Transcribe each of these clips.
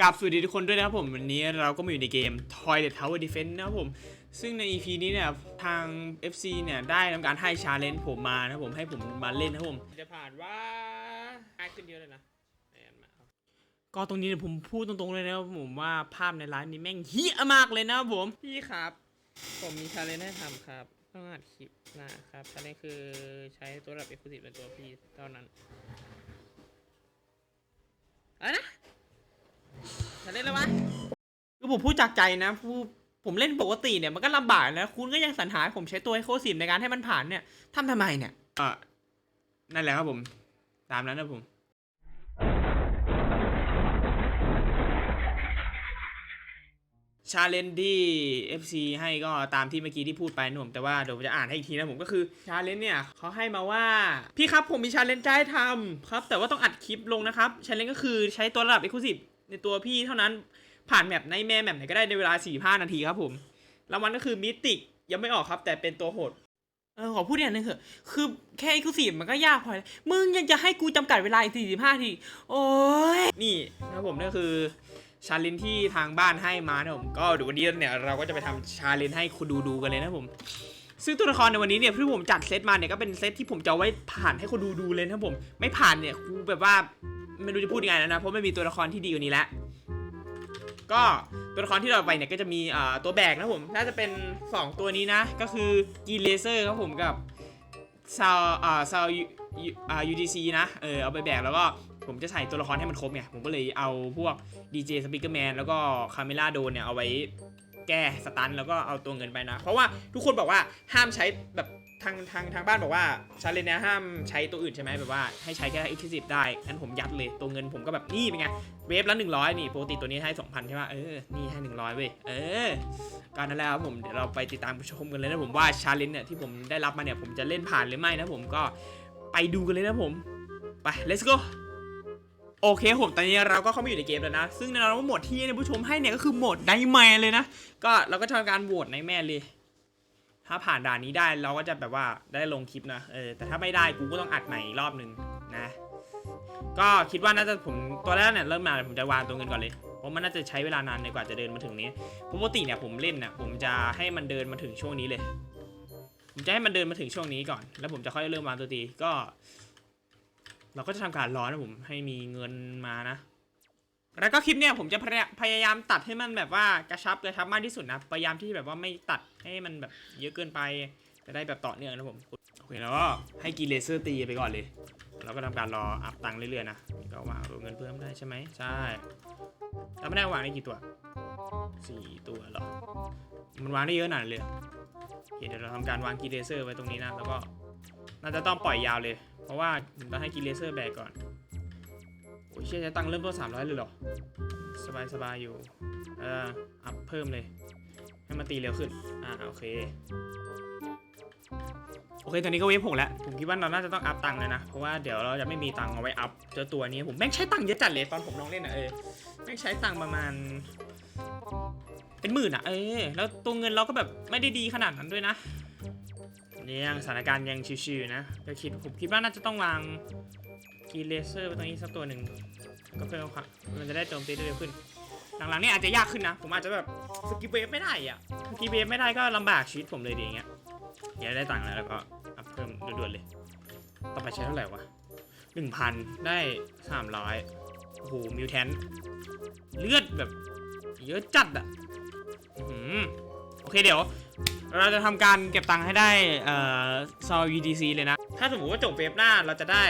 กับสวัสดีทุกคนด้วยนะครับผม วันนี้เราก็มาอยู่ในเกม Toilet Tower Defense นะครับผม ซึ่งใน EP นี้เนี่ยทาง FC เนี่ยได้ทำการให้ชาเลนจ์ผมมานะครับผมให้ผมมาเล่นนะครับผม จะผ่านว่าง่ายขึ้นเยอะเลยนะก็ตรงนี้เนี่ยผมพูดตรงๆเลยนะครับผมว่าภาพในร้านนี้แม่งเฮี้ยมากเลยนะครับผม พี่ครับ ผมมีชาเลนจ์ให้ทำครับต้องอัดคลิปนะครับชาเลนจ์คือใช้ตัวระดับเอ็กซ์คลูซีฟเป็นตัวพี่เท่านั้นอะไรนะ ชาเล่นจ์อะไรวะคือผมพูดจากใจนะพูผมเล่นปกติเนี่ยมันก็ลำบากนะคุณก็ยังสรรหาให้ผมใช้ตัวไอโคสิมในการให้มันผ่านเนี่ยทำทำไมเนี่ย อ่านั่นแหละครับผม ตามนั้นนะผม ชาเลนจ์ที่ FC ให้ก็ตามที่เมื่อกี้ที่พูดไปนะผมแต่ว่าเดี๋ยวผมจะอ่านให้อีกทีนะผมก็คือชาเลนจ์เนี่ยเขาให้มาว่า พี่ครับผมมีชาเลนจ์จะให้ทำครับ แต่ว่าต้องอัดคลิปลงนะครับชาเลนจ์ก็คือใช้ตัวระดับ Exclusive ในตัวพี่เท่านั้นผ่านแมปในแม่แมปไหนก็ได้ในเวลา4-5นาทีครับผมรางวัลก็คือมิติยังไม่ออกครับ แต่เป็นตัวโหดเออขอพูดอย่างนึงเถอะคือแค่ Exclusive มันก็ยากพอแล้วมึงยังจะให้กูจำกัดเวลาอีก45ทีโอ้ยนี่นะผมนั่นคือชาเลนที่ทางบ้านให้มานะผมก็เดี๋ยววันนี้เนี่ยเราก็จะไปทำชาเลนให้คุณดูดูกันเลยนะผมซึ่งตัวละครในวันนี้เนี่ยที่ผมจัดเซตมาเนี่ยก็เป็นเซตที่ผมจะไว้ผ่านให้คนดูดูเลยนะผม ไม่ผ่านเนี่ยกูแบบว่า ไม่รู้จะพูดยังไงแล้วนะ เพราะไม่มีตัวละครที่ดีกว่านี้แล้วก็ตัวละครที่เราไปเนี่ยก็จะมีตัวแบกนะผมน่าจะเป็น 2 ตัวนี้นะ ก็คือกีเลเซอร์ครับผมกับซาวอ่าซาวอ่า UDC นะเออเอาไปแบกแล้วก็ผมจะใส่ตัวละครให้มันครบไงผมก็เลยเอาพวก DJ Speaker Man แล้วก็คาเมล่าโดนเนี่ยเอาไว้แก้สตันแล้วก็เอาตัวเงินไปนะ เพราะว่าทุกคนบอกว่าห้ามใช้แบบ ทางทางทางบ้านบอกว่าชาเลนเนี่ยห้ามใช้ตัวอื่นใช่ไหมแบบว่าให้ใช้แค่ Exclusive ได้งั้นผมยัดเลยตัวเงินผมก็แบบนี่เป็นไงเวฟละ100นี่ปกติตัวนี้ให้2,000ใช่ป่ะเออนี่ให้100เว้ยเออการนั้นแล้วครับผมเดี๋ยวเราไปติดตามชมกันเลยนะผมว่าชาเลนจ์เนี่ยที่ผมได้รับมาเนี่ยผมจะเล่นผ่านหรือไม่นะผมก็ไปดูกันเลยนะผมไป let's go โอเคผมตอนนี้เราก็เข้ามาอยู่ในเกมแล้วนะ ซึ่งแน่นอนว่าโหมดที่เนี่ยผู้ชมให้เนี่ยก็คือโหมดไนแมนเลยนะ ก็เราก็ทำการโหวตไนแมนเลย ถ้าผ่านด่านนี้ได้เราก็จะแบบว่าได้ลงคลิปนะเออแต่ถ้าไม่ได้กูก็ต้องอัดใหม่อีกรอบหนึ่งนะ ก็คิดว่าน่าจะผมตัวแรกเนี่ยเริ่มมาผมจะวางตัวเงินก่อนเลยเพราะมันน่าจะใช้เวลานานในกว่าจะเดินมาถึงนี้ปกติเนี่ยผมเล่นเนี่ยผมจะให้มันเดินมาถึงช่วงนี้เลย ผมจะให้มันเดินมาถึงช่วงนี้ก่อน แล้วผมจะค่อยเริ่มวางตัวตีก็ เราก็จะทำการรอนะผมให้มีเงินมานะ แล้วก็คลิปเนี่ยผมจะพยายพยายามตัดให้มันแบบว่ากระชับกระชับมากที่สุดนะ พยายามที่แบบว่าไม่ตัดให้มันแบบเยอะเกินไป จะได้แบบต่อเนื่องนะผม โอเคแล้วก็ให้กีเลเซอร์ตีไปก่อนเลยเราก็ทำการรออัพตังค์เรื่อยๆนะ ก็วางเงินเพิ่มได้ใช่ไหมใช่แล้วไม่ได้วางได้กี่ตัวสี่ตัวหรอ มันวางได้เยอะหนาดเลยเคเดี๋ยวเราทำการวางกีเลเซอร์ไว้ตรงนี้นะ แล้วก็น่าจะต้องปล่อยยาวเลย เพราะว่าผมต้องให้กีเลเซอร์แบกก่อน โอ้ยเชี่ยจะตังค์เริ่มต้นสามร้อยเลยเหรอ สบายสบายอยู่ เออ อัพเพิ่มเลย ให้มันตีเร็วขึ้น อ่าโอเค โอเค ตอนนี้ก็เวฟหกแล้ว ผมคิดว่าเราน่าจะต้องอัพตังค์เลยนะ เพราะว่าเดี๋ยวเราจะไม่มีตังค์เอาไว้อัพเจ้าตัวนี้ ผมแม่งใช้ตังค์เยอะจัดเลยตอนผมลองเล่นอะเออ แม่งใช้ตังค์ประมาณ เป็นหมื่นอะ เออ แล้วตัวเงินเราก็แบบไม่ได้ดีขนาดนั้นด้วยนะเนี่ยสถานการณ์ยังชิวๆนะก็คิดผมคิดว่าน่าจะต้องวาง กีเลเซอร์ไปตรงนี้สักตัวหนึ่งก็เพิ่มครับมันจะได้โจมตีได้เร็วขึ้น หลังๆนี่อาจจะยากขึ้นนะ ผมอาจจะแบบสกิปเวฟไม่ได้อะสกิปเวฟไม่ได้ก็ลำบากชีวิตผมเลยดีอย่างเงี้ยเดี๋ยได้ตังค์แล้วแล้วก็อัพเพิ่มด่วนๆเลย ต่อไปใช้เท่าไหร่วะหนึ่งพันได้สามร้อยโอ้โหมิวแทนเลือดแบบ เยอะจัดอะอื้อหือโอ เคเดี๋ยว เราจะทำการเก็บตังค์ให้ได้เอ่อซอ UDC เลยนะ ถ้าสมมติว่าจบเวฟหน้าเราจะได้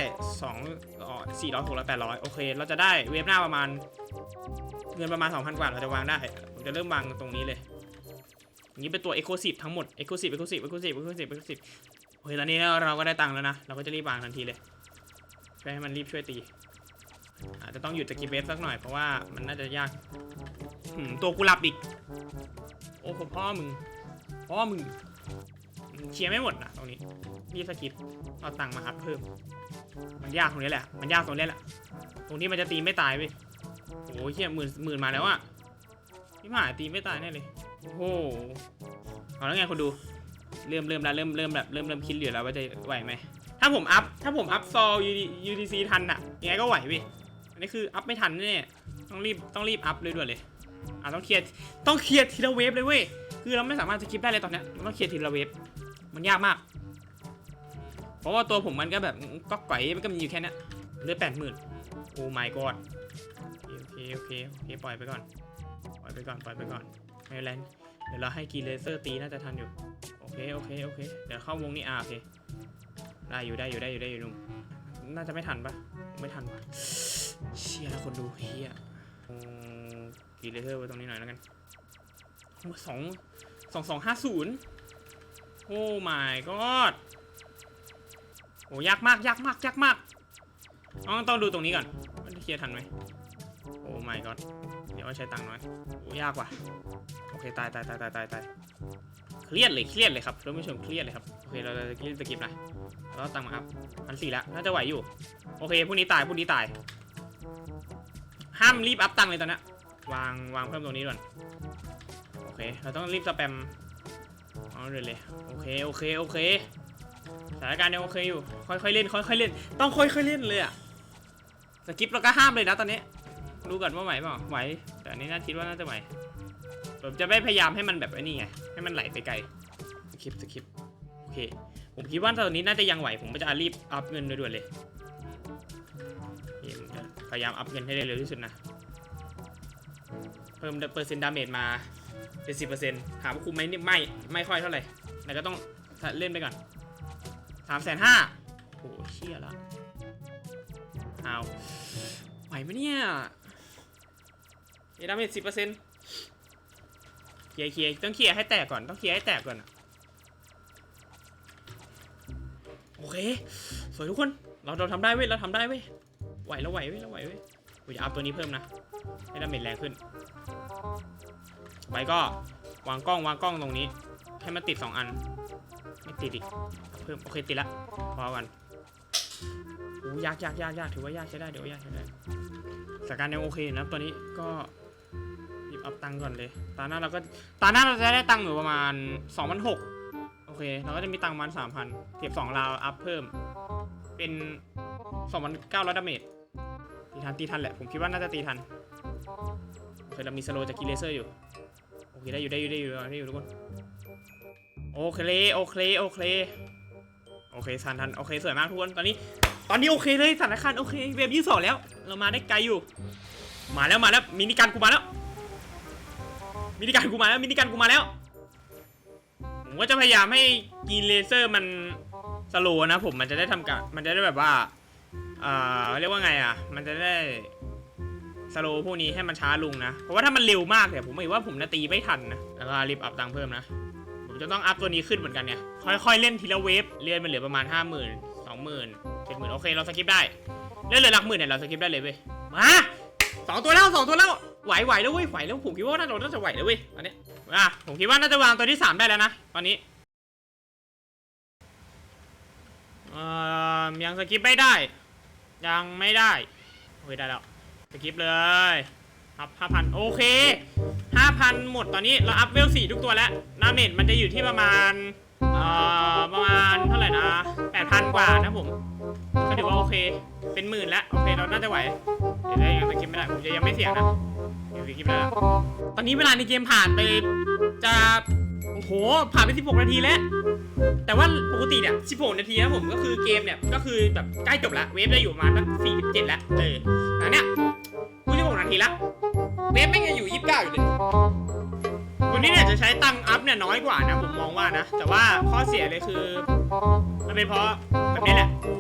2อ๋อ400 600 800โอเค เราจะได้เวฟหน้าประมาณ เงินประมาณ 2,000 กว่าเราจะวางได้ ผมจะเริ่มวางตรงนี้เลยอย่างนี้เป็นตัว Exclusive ทั้งหมด Exclusive Exclusive Exclusive Exclusive Exclusive โอเคตอนนี้เราก็ได้ตังค์แล้วนะ เราก็จะรีบวางทันทีเลยช่วยให้มันรีบช่วยตีอาจจะต้องหยุดตะกี้เวฟสักหน่อยเพราะว่ามันน่าจะยากหืมตัวกูหลับอีก โอ้โหพ่อมึง พ่อมึงเคลียร์ไม่หมดนะตรงนี้รีบสกิปเอาตังค์มาอัพเพิ่ม มันยากตรงนี้แหละ มันยากตรงนี้แหละ ตรงนี้มันจะตีไม่ตายเว้ยโอ้ยเฮียหมื่นหมื่นมาแล้วอะพี่หมาตีไม่ตายแน่เลย โอ้โหเอาแล้วไงคนดู เริ่มเริ่มแล้วเริ่มเริ่มแบบเริ่มเริ่มคิดเหลือแล้วว่าจะไหวไหม ถ้าผมอัพ ถ้าผมอัพซอ UDC ทันอะยังไงก็ไหวเว้ย อันนี้คืออัพไม่ทันแน่ต้องรีบต้องรีบอัพเลยด่วนเลย อะต้องเคลียร์ต้องเคลียร์ทีละเวฟเลยเว้ยคือเราไม่สามารถสกิปได้เลยตอนนี้นต้องเคลียร์ทีละเวฟมันยากมาก เพราะว่าตัวผมมันก็แบบก็ไก่มันก็มีอยู่แค่นี้เหลือแปดหมื่นโอ้ my god โอเคโอเคโอเคปล่อยไปก่อน ปล่อยไปก่อนปล่อยไปก่อนไม่เป็นไรเดี๋ยวเราให้กีเลเซอร์ตีน่าจะทันอยู่โอเคโอเคโอเคเดี๋ยวเข้าวงนี้อะโอเคได้อยู่ได้อยู่ได้อยู่ได้อยู่นุ่มน่าจะไม่ทันปะไม่ทันปะเชียแล้วคนดูเฮียอืม กีเลเซอร์ไว้ตรงนี้หน่อยแล้วกันโอ้สองสองสองห้าศูนย์โอ้ my god โอ้ยากมากยากมากยากมากต้องต้องดูตรงนี้ก่อนว่าจะเคลียร์ทันไหมโอ้ my god เดี๋ยวว่าใช้ตังค์น้อยโอ้ยากว่ะโอเคตายตายตายตายตายตายเครียดเลยเครียดเลยครับท่านผู้ชมเครียดเลยครับโอเคเราจะรีบสกิปนะแล้วตังค์มาอัพพันสี่แล้วน่าจะไหวอยู่ โอเคพรุ่งนี้ตายพรุ่งนี้ตาย ห้ามรีบอัพตังค์เลยตอนนี้ วางวางเพิ่มตรงนี้ก่อนโอเค เราต้องรีบสแปมเอาเลยเลยโอเคโอเคโอเคสถานการณ์ยังโอเคอยู่ ค่อยๆเล่นค่อยๆเล่น ต้องค่อยๆเล่นเลยอะสกิปเราก็ห้ามเลยนะตอนนี้รู้ก่อนว่าไหวเปล่าไหวแต่อันนี้น่าคิดว่าน่าจะไหวผมจะไม่พยายามให้มันแบบไอ้นี่ไงให้มันไหลไปไกลสกิปสกิปโอเคผมคิดว่าตอนนี้น่าจะยังไหวผมก็จะรีบอัพเงินด่วนๆเลยโอเคผมจะพยายามอัพเงินให้ได้เร็วที่สุดนะ เพิ่มเปอร์เซ็นต์ดาเมจมาเป็นสิเปอร์เซ็นต์ถามว่าคุ้มไหมนี่ไม่ไม่ค่อยเท่าไหร่แต่ก็ต้องเล่นไปก่อนสามแสนห้าโหเชี่ยแล้วเอาไหวไหมเนี่ยเอดาเมจสิบเปอร์เซ็นต์เคลียร์เคลียร์ต้องเคลียร์ให้แตกก่อนต้องเคลียร์ให้แตกก่อนอะโอเค สวยทุกคน เราเราทำได้เว้ย เราทำได้เว้ย ไหวแล้วไหวเว้ย เราไหวเว้ยกูจะอัพตัวนี้เพิ่มนะ ให้ดาเมจแรงขึ้นไปก็วางกล้องวางกล้องตรงนี้ ให้มันติดสองอัน ไม่ติดอีกเพิ่มโอเคติดละพอกันโอ้ยากยากยากยากถือว่ายากใช้ได้เดี๋ยวยากใช้ได้สถานการณ์ยังโอเคนะตอนนี้ก็หยิบอัพตังก่อนเลย ตาหน้าเราก็ตาหน้าเราจะได้ตังอยู่ประมาณ2 0 0 6โอเค เราก็จะมีตังประมาณ3,000เก็บ2ราวอัพเพิ่ม เป็น2,900ดาเมจตีทันตีทันแหละ ผมคิดว่าน่าจะตีทัน เคเรามีสโลจากกิเลเซอร์อยู่ โอเคได้อยู่ได้อยู่ได้อยู่ได้อยู่ทุกคน โอเคโอเคโอเค โอเคทันทันโอเคสวยมากทุกคน ตอนนี้ ตอนนี้โอเคเลยสถานการณ์โอเคเวฟยี่สองแล้ว เรามาได้ไกลอยู่ มาแล้วมาแล้วมินิการกูมาแล้ว มินิการกูมาแล้วมินิการกูมาแล้ว ผมก็จะพยายามให้กีเลเซอร์มันสโลนะผมมันจะได้ทำการมันจะได้แบบว่า เอ่อเรียกว่าไงอะ มันจะได้ สโลพวกนี้ให้มันช้าลงนะ เพราะว่าถ้ามันเร็วมากเนี่ยผมเห็นว่าผมนาตีไม่ทันนะแล้วก็รีบอัพตังค์เพิ่มนะ ผมจะต้องอัพตัวนี้ขึ้นเหมือนกันเนี่ย ค่อยๆเล่นทีละเวฟเลื่อนมันเหลือประมาณ 5 0 0 0 0 2 0 0 0 0 7 0 0 0 0โอเคเราสกิปได้เลื่อนเหลือหลักหมื่นเนี่ยเราสกิปได้เลยเว้ยมาสองตัวแล้วสองตัวแล้วไหวไหวแล้วเว้ยไหวแล้วผมคิดว่าน่าจะน่าจะไหวแล้วเว้ยตอนนี้อะผมคิดว่าน่าจะวางตัวที่ 3 ได้แล้วนะตอนนี้เอ่อยังสกิปไม่ได้ ยังไม่ได้โอเคได้แล้ว สกิปเลยครับห้าพันโอเค5,000หมดตอนนี้เราอัพเวล4ทุกตัวแล้วน้ำเน็ตมันจะอยู่ที่ประมาณเอ่อประมาณเท่าไหร่นะ8,000กว่านะผมก็ถือว่าโอเค เป็นหมื่นแล้วโอเคเราน่าจะไหวเดี๋ยวได้ยังสกิปไม่ได้ผมจะยังไม่เสี่ยงนะเดี๋ยวสกิปได้แล้วตอนนี้เวลาในเกมผ่านไปจะโอ้โหผ่านไป16นาทีแล้ว แต่ว่าปกติเนี่ย 16 นาทีนะผมก็คือเกมเนี่ย ก็คือแบบใกล้จบแล้วเวฟได้อยู่ประมาณสัก47 แล้ว เออแต่เนี่ยพูด16 นาทีแล้วเวฟไม่งยังอยู่ 29 อยู่เลยวันนี้เนี่ยจะใช้ตังอัพเนี่ยน้อยกว่านะผมมองว่านะ แต่ว่าข้อเสียเลยคือ มันเป็นเพราะแบบนี้แหละกู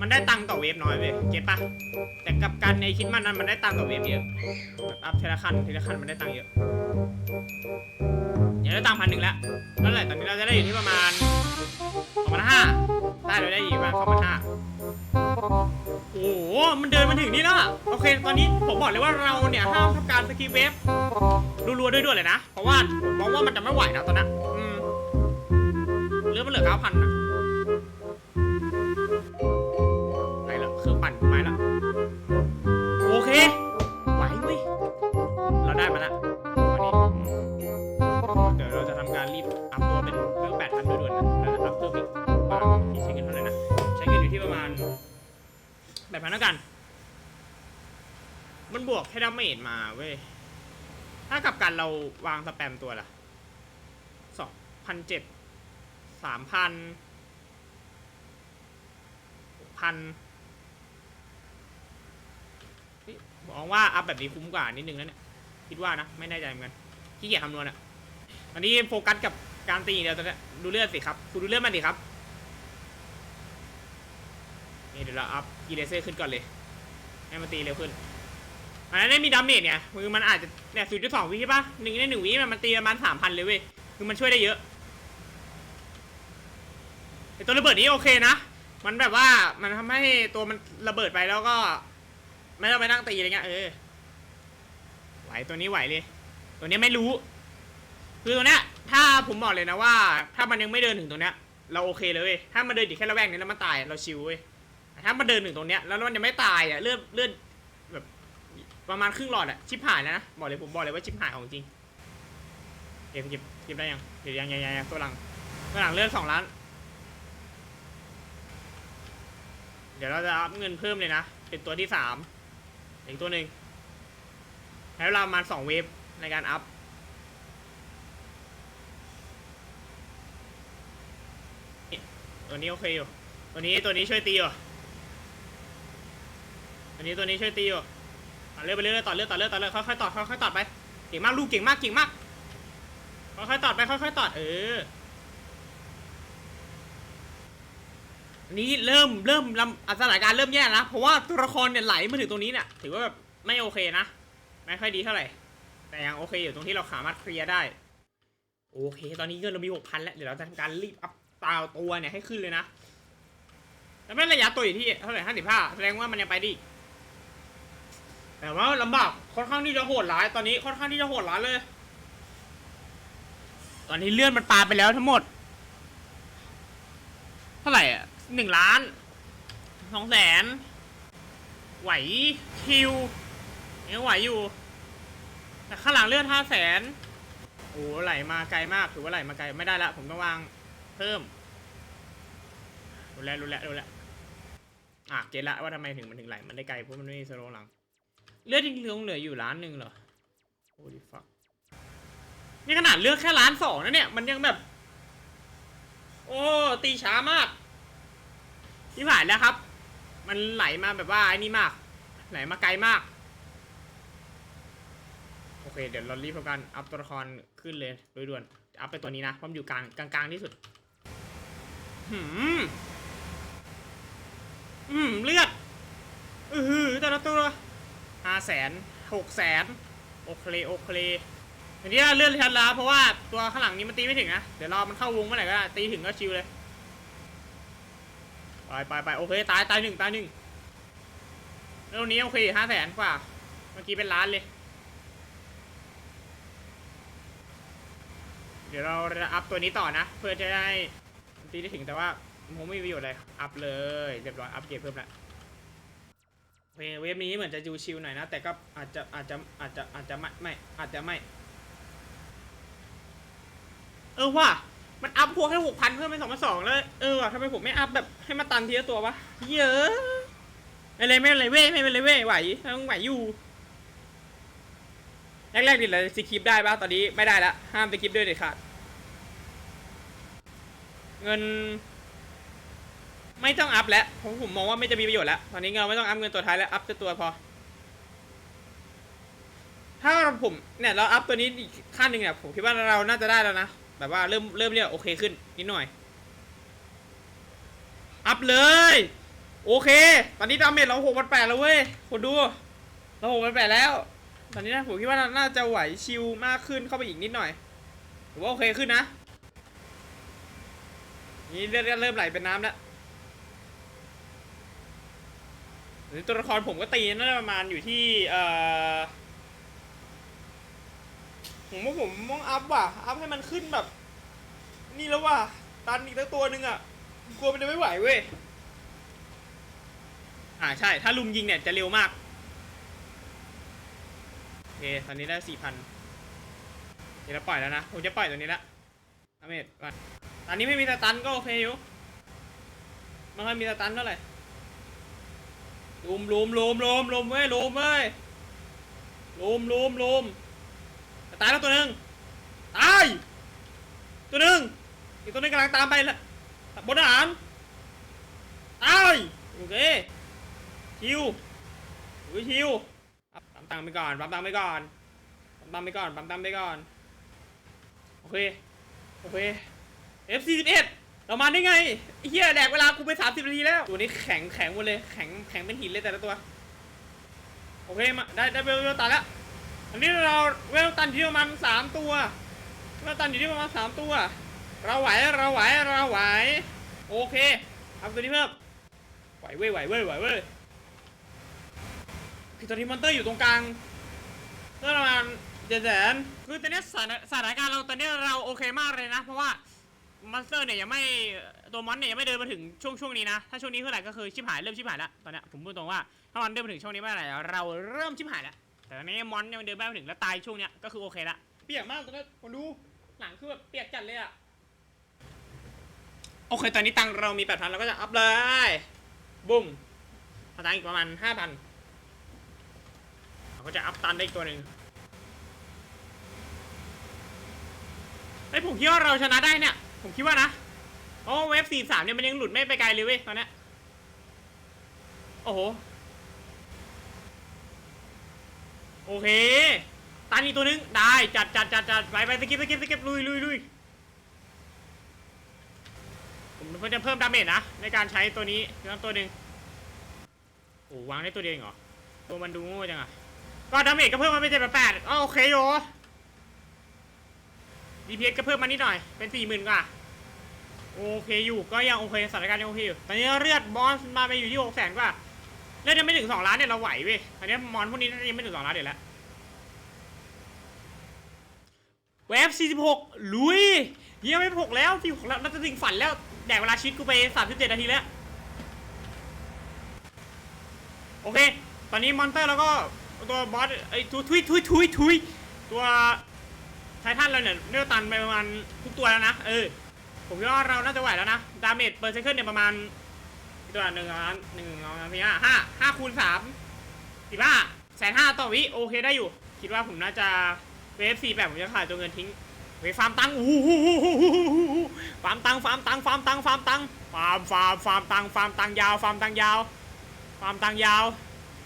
มันได้ตังต่อเวฟน้อยเว้ยเก็ตปะแต่กับการในคิดมันนั้นมันได้ตังต่อเวฟเยอะแบบอัพทีละขั้นทีละขั้นมันได้ตังเยอะ ได้ตังค์พันหนึ่งแล้วนั่นแหละตอนนี้เราจะได้อยู่ที่ประมาณสองพันห้าได้เราได้อยู่ประมาณสองพันห้าโอ้โห มันเดินมาถึงนี่แล้วอะโอเค ตอนนี้ผมบอกเลยว่าเราเนี่ยห้ามทำการสกีเวฟรัวๆด้วยด้วยเลยนะ เพราะว่าผมมองว่ามันจะไม่ไหวแล้วตอนนั้นอืมเรื่องมันเหลือเก้าพันนะ มันแล้วกัน มันบวกแค่ดาเมจมาเว้ย ถ้ากับกันเราวางสแปมตัวละสองพันเจ็ดสามพันพันมองว่าอัพแบบนี้คุ้มกว่านิดนึงแล้วเนี่ยคิดว่านะ ไม่แน่ใจเหมือนกันขี้เกียจคำนวณอะอันนี้โฟกัสกับการตีเดียวตอนเนี้ดูเลือดสิครับ คุณดูเลือดมันดิครับ นี่เดี๋ยวเราอัพ กีเลเซอร์ขึ้นก่อนเลยให้มันตีเร็วขึ้นอันนั้นไม่มีดาเมจเนี่ยคือมันอาจจะเนี่ยศูนย์จุดสองวิใช่ปะหนึ่งในหนึ่งวิมันมันตีประมาณสามพันเลยเว้ยคือมันช่วยได้เยอะไอตัวระเบิดนี้โอเคนะ มันแบบว่ามันทำให้ตัวมันระเบิดไปแล้วก็ ไม่ต้องไปนั่งตีอะไรเงี้ยเออไหวตัวนี้ไหวเลยตัวนี้ไม่รู้ คือตัวเนี้ยถ้าผมบอกเลยนะว่า ถ้ามันยังไม่เดินถึงตรงเนี้ยเราโอเคเลยเว้ยถ้ามันเดินอยู่แค่ระแวกนี้แล้วมันตายเราชิวเว้ย ถ้ามันเดินถึงตรงเนี้ยแล้วมันยังไม่ตายอะเลือดเลือดแบบประมาณครึ่งหลอดอะชิบหายแล้วนะบอกเลยผมบอกเลยว่าชิบหายของจริงเก็บเก็บเก็บได้ยังเดี๋ยวยังยังยังยังตัวหลังตัวหลังเลือดสองล้าน เดี๋ยวเราจะอัพเงินเพิ่มเลยนะ เป็นตัวที่สามอีกตัวหนึ่งใช้เวลาประมาณสองเวฟในการอัพตัวนี้โอเคอยู่ ตัวนี้ตัวนี้ช่วยตีอยู่ ตัวนี้ตัวนี้ช่วยตีอยู่ต่อเลือดไปเรื่อยๆต่อเลือดต่อเลือดต่อเลือดค่อยๆต่อค่อยๆต่อไปเก่งมากลูกเก่งมากเก่งมากค่อยๆต่อไปค่อยๆต่อเอออันนี้เริ่มเริ่มลำอะสถานการณ์เริ่มแย่แล้วเพราะว่าตัวละครเนี่ยไหลมาถึงตรงนี้เนี่ยถือว่าแบบไม่โอเคนะไม่ค่อยดีเท่าไหร่ แต่ยังโอเคอยู่ตรงที่เราสามารถเคลียร์ได้ โอเค ตอนนี้เงินเรามีหกพันแล้วเดี๋ยวเราจะทำการรีบอัพตาวตัวเนี่ยให้ขึ้นเลยนะแล้วแม่ระยะตัวอยู่ที่เท่าไหร่ห้าสิบห้าแสดงว่ามันยังไปไดอี แต่ว่าลำบากค่อนข้างที่จะโหดร้ายตอนนี้ค่อนข้างที่จะโหดร้ายเลย ตอนนี้เลื่อนมันปาไปแล้วทั้งหมด เท่าไหร่อะหนึ่งล้านสองแสนไหวคิวยังไหวอยู่ แต่ข้างหลังเลื่อนห้าแสนโอ้ไหลมาไกลมากถือว่าไหลมาไกลไม่ได้ละผมต้องวางเพิ่มรู้แล้วรู้แล้วรู้แล้วอะเก็ตละว่าทำไมถึงมันถึงไหลมันได้ไกลเพราะมันไม่มีสโลหลัง เลือดจริงๆเหลืออยู่ล้านหนึ่งเหรอโอ้ดิฟักนี่ขนาดเลือกแค่ล้านสองนะเนี่ย มันยังแบบ โอ้ตีช้ามากที่ผ่านแล้วครับ มันไหลมาแบบว่าไอ้นี่มาก ไหลมาไกลมาก โอเค เดี๋ยวเรารีบทำการอัพตัวละครขึ้นเลยโดยด่วน อัพไปตัวนี้นะเพราะมันอยู่กลางกลางที่สุดหืมอืมเลือด อือหือแต่ละตัว แสนหกแสนโอเคโอเคทีนี้เลื่อนชันแล้วเพราะว่าตัวข้างหลังนี้มันตีไม่ถึงนะ เดี๋ยวรอมันเข้าวงเมื่อไหร่ก็ตีถึงก็ชิวเลย ไปไปไปโอเค ตายตายหนึ่งตายหนึ่งแล้วนี้โอเคห้าแสนกว่า เมื่อกี้เป็นล้านเลย เดี๋ยวเราจะอัพตัวนี้ต่อนะ เพื่อจะได้ตีได้ถึงแต่ว่าผมไม่มีประโยชน์อะไรอัพเลย เรียบร้อย อัพเกรดเพิ่มแล้ว เคเวฟนี้เหมือนจะจูชิลหน่อยนะ แต่ก็อาจจะอาจจะอาจจะอาจจะไม่ไม่อาจจะไม่ เออว่ามันอัพพวกให้หกพันเพิ่มเป็นสองพันสองแล้ว เออว่ะทำไมผมไม่อัพแบบให้มาตันทีละตัววะ เยอะไม่เลยไม่เป็นไรเว้ยไม่เป็นไรเว้ยไหวต้องไหวอยู่แรกๆดิเราสกิปได้ปะตอนนี้ไม่ได้ละห้ามสกิปด้วยเด็ดขาดเงิน ไม่ต้องอัพแล้วผมผมมองว่าไม่จะมีประโยชน์แล้วตอนนี้เราไม่ต้องอัพเงินตัวท้ายแล้วอัพแต่ตัวพอ ถ้าผมเนี่ยเราอัพตัวนี้อีกขั้นหนึ่งเนี่ยผมคิดว่าเราน่าจะได้แล้วนะแบบว่าเริ่มเริ่มเนี่ยโอเคขึ้นนิดหน่อย อัพเลย โอเค ตอนนี้ดาเมจเราหกพันแปดแล้วเว้ยคนดู เราหกพันแปดแล้ว ตอนนี้นะผมคิดว่าน่าจะไหวชิลมากขึ้นเข้าไปอีกนิดหน่อยถือว่าโอเคขึ้นนะนี่เลือดเริ่มไหลเป็นน้ำแล้วหรือ ตัวละครผมก็ตีน่าจะประมาณอยู่ที่เอ่อผมว่าผมมองอัพว่ะ อัพให้มันขึ้นแบบ นี่แล้วว่ะ ตันอีกตั้งตัวหนึ่งอะ กลัวมันจะไม่ไหวเว้ย อ่าใช่ ถ้าลุมยิงเนี่ยจะเร็วมาก โอเค ตอนนี้ได้สี่พันเดี๋ยวเราปล่อยแล้วนะ ผมจะปล่อยตัวนี้ละอเมดมาตอนนี้ไม่มีสตันก็โอเคอยู่ ไม่ค่อยมีสตันเท่าไหร่ ลุมลุมลุมลุมลุมเว้ยลุมเว้ยลุมลุมลุมตายแล้วตัวหนึ่งตายตัวหนึ่งอีกตัวนึงกำลังตามไปละบนอาหารตายโอเคชิวอุ้ยชิวปั๊มตังไปก่อนปั๊มตังไปก่อนปั๊มตังไปก่อนปั๊มตังไปก่อนโอเคโอเค F41 เรามาได้ไงเหี้ยแดกเวลากูไป30นาทีแล้วตัวนี้แข็งแข็งหมดเลยแข็งแข็งเป็นหินเลยแต่ละตัว โอเคมาได้ได้เวลเวลตันแล้วอันนี้เราเวลตันอยู่ที่ประมาณ3ตัวเวลตันอยู่ที่ประมาณ3ตัว เราไหวเราไหวเราไหวโอเคเอาตัวนี้เพิ่มไหวเว้ยไหวเว้ยไหวเว้ยคือตอนนี้มอนเตอร์อยู่ตรงกลางเมื่อประมาณเจ็ดแสนคือตอนนี้สถานการณ์เราตอนนี้เราโอเคมากเลยนะ เพราะว่า มอนสเตอร์เนี่ยยังไม่ตัวมอนเนี่ยยังไม่เดินมาถึงช่วงช่วงนี้นะถ้าช่วงนี้เท่าไหร่ก็คือชิบหายเริ่มชิบหายแล้วตอนเนี้ยผมพูดตรงว่าถ้ามันเดินมาถึงช่วงนี้เมื่อไหร่เราเริ่มชิบหายแล้วแต่ตอนนี้มอนยังเดินไม่มาถึงแล้วตายช่วงเนี้ยก็คือโอเคละเปียกมากตอนนี้ผมดูหลังคือแบบเปียกจัดเลยอะโอเคตอนนี้ตังค์เรามีแปดพันเราก็จะอัพเลยบุ้มพตังค์อีกประมาณห้าพันเราก็จะอัพตันได้อีกตัวหนึ่งไอ้ยผมคิดว่าเราชนะได้เนี่ย ผมคิดว่านะเพราะว่าเวฟสี่สามเนี่ยมันยังหลุดไม่ไปไกลเลยเว้ยตอนเนี้ยโอ้โห โอเค ตานีตัวนึง ได้ จัดจัดจัดจัดไปไปสกิปสกิปสกิปลุยลุยลุยผมเพิ่งจะเพิ่มดาเมจนะ ในการใช้ตัวนี้เพิ่มตัวหนึ่งโอ้วางได้ตัวเดียวเหรอ ตัวมันดูโง่จังอะก็ดาเมจก็เพิ่มมาเป็นเจ็ดแปดอ๋อโอเคโย DPS ก็เพิ่มมานิดหน่อย เป็นสี่หมื่นกว่า โอเคอยู่ก็ยังโอเคสถานการณ์ยังโอเคอยู่ ตอนนี้เลือดบอสมาไปอยู่ที่หกแสนกว่าเลือดยังไม่ถึงสองล้านเนี่ยเราไหวเว้ย ตอนนี้มอนพวกนี้ยังไม่ถึงสองล้านเดี๋ยวแล้วเวฟ46 ลุยเยี่ยมไม่หกแล้ว46แล้วน่าจะถึงฝันแล้ว แดกเวลาชีวิตกูไป 37 นาทีแล้ว โอเค ตอนนี้มอนเตอร์แล้วก็ตัวบอสไอ้ตัวทุยทุยทุยทุยตัว ไททันเราเนี่ยเนื้อตันไปประมาณทุกตัวแล้วนะ เออ ผมคิดว่าเราน่าจะไหวแล้วนะ ดาเมจเปอร์เซ็นต์เนี่ยประมาณตัวหนึ่งล้านหนึ่งล้านพี่ห้าห้าห้าคูณสามสิบห้าแสนห้าต่อวิโอเคได้อยู่ คิดว่าผมน่าจะเวฟสี่แบบผมจะขายตัวเงินทิ้งเวฟฟาร์มตังค์อู้หูฟาร์มตังค์ฟาร์มตังค์ฟาร์มตังค์ฟาร์มตังฟาร์มฟาร์มฟาร์มตังค์ฟาร์มตังค์ยาวฟาร์มตังค์ยาวฟาร์มตังค์ยาว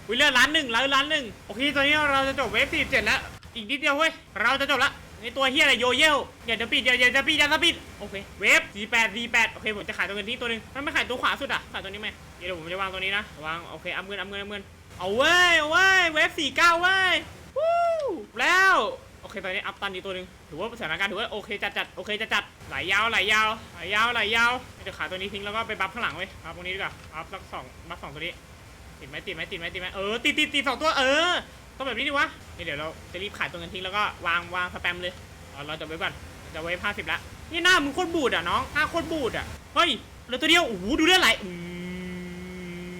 วิเลือดล้านหนึ่งล้านล้านหนึ่งโอเคตอนนี้เราจะจบเวฟสี่เจ็ดแล้ว อีกนิดเดียวเว้ย เราจะจบละ ในตัวเฮียอะไรโยเยลอย่าจะปิดอย่าอย่าจะปิดอย่าจะปิดโอเคเวฟ D8 D8 โอเคผมจะขายตัวเงินที่ตัวหนึงมันไม่ขายตัวขวาสุดอะขายตัวนี้ไหมเดี๋ยวผมจะวางตัวนี้นะวางโอเคเอาเงินเอาเงินเอาเงินเอาเว้ยเอาเว้ยเวฟ49เว้ยวู้แล้วโอเคตอนนี้อัพตันอีกตัวหนึงถือว่าสถานการณ์ถือว่าโอเคจัดจัดโอเคจัดจัดไหลยาวไหลยาวไหลยาวไหลยาวเดี๋ยวขายตัวนี้ทิ้งแล้วก็ไปบัฟข้างหลังเว้ยบัฟตรงนี้ดีกว่าบัฟสักสองบัฟสองตัวนี้ติดไหมติดไหมติดไหมติดไหมเออติดติดติดสองตัวเออ ต้องแบบนี้ดิวะนี่เดี๋ยวเราจะรีบขายตัวเงินทิ้งแล้วก็วางวางสแปมเลยเอเราจะไว้ก่อนจะไว้ห้าสิบละนี่หน้ามึงโคตรบูดอะน้องหน้าโคตรบูดอะเฮ้ยเหลือตัวเดียวโอ้โหดูเลือดไหลอื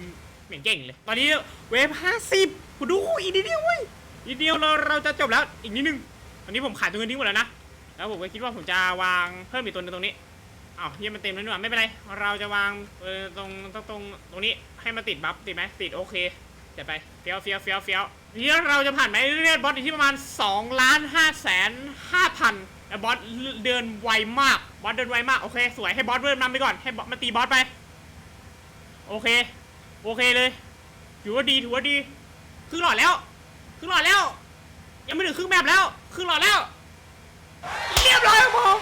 มเหม็นเก่งเลย ตอนนี้เวฟห้าสิบกูดูอีกนิดเดียวเว้ยอีกนิดเดียวเราเราจะจบแล้วอีกนิดนึงตอนนี้ผมขายตัวเงินทิ้งหมดแล้วนะแล้วผมก็คิดว่าผมจะวางเพิ่มอีกตัวหนึงตรงนี้อ้าวเฮียมันเต็มแล้วนี่หว่าไม่เป็นไร เราจะวางเออตรงตรงตรงตรงนี้ให้มันติดบัฟติดไหมติดโอเคจัดไปเฟี้ยวเฟี้ยวเฟี้ยวเฟี้ยว นี้เราจะผ่านไหมเรื่อยๆบอสอยู่ที่ประมาณ2ล้าน5แสน5พันแต่บอสเดินไวมาก บอสเดินไวมาก โอเค สวย ให้บอสเริ่มนำไปก่อน ให้บอสมาตีบอสไป โอเค โอเคเลย ถือว่าดี ถือว่าดี ครึ่งหลอดแล้ว ครึ่งหลอดแล้ว ยังไม่ถึงครึ่งแมปแล้ว ครึ่งหลอดแล้ว เรียบร้อยครับผม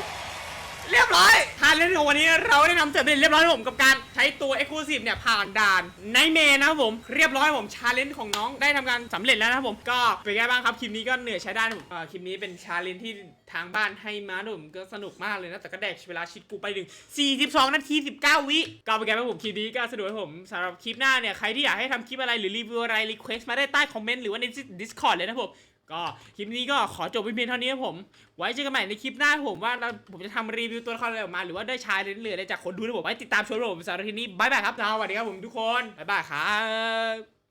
เรียบร้อย ทานเล่นของวันนี้เราได้นำเสร็จเป็นเรียบร้อยครับผมกับการใช้ตัว Exclusive เนี่ยผ่านด่านในเมนะครับผมเรียบร้อยผมชาเลนจ์ของน้องได้ทำการสำเร็จแล้วนะครับผมก็เป็นไงบ้างครับคลิปนี้ก็เหนื่อยใช้ได้นะผมเอ่อคลิปนี้เป็นชาเลนจ์ที่ทางบ้านให้มานะผมก็สนุกมากเลยนะแต่ก็แดกเวลาชิดกูไปถึง 42 นาที 19 วิก็เป็นไงบ้างผมคลิปนี้ก็สนุกให้ผมสำหรับคลิปหน้าเนี่ยใครที่อยากให้ทำคลิปอะไรหรือรีวิวอะไรรีเควสมาได้ใต้คอมเมนต์หรือว่าใน Discord เลยนะผม ก็คลิปนี้ก็ขอจบไปเพียงเท่านี้ครับผม ไว้เจอกันใหม่ในคลิปหน้าผมว่าเราผมจะทำรีวิวตัวละครอะไรออกมาหรือว่าได้ชายเรื่อยๆอะไรจากคนดูนะผมไว้ติดตามชมผมสำหรับทีนี้บายบายครับสวัสดีครับผมทุกคนบายบายครับ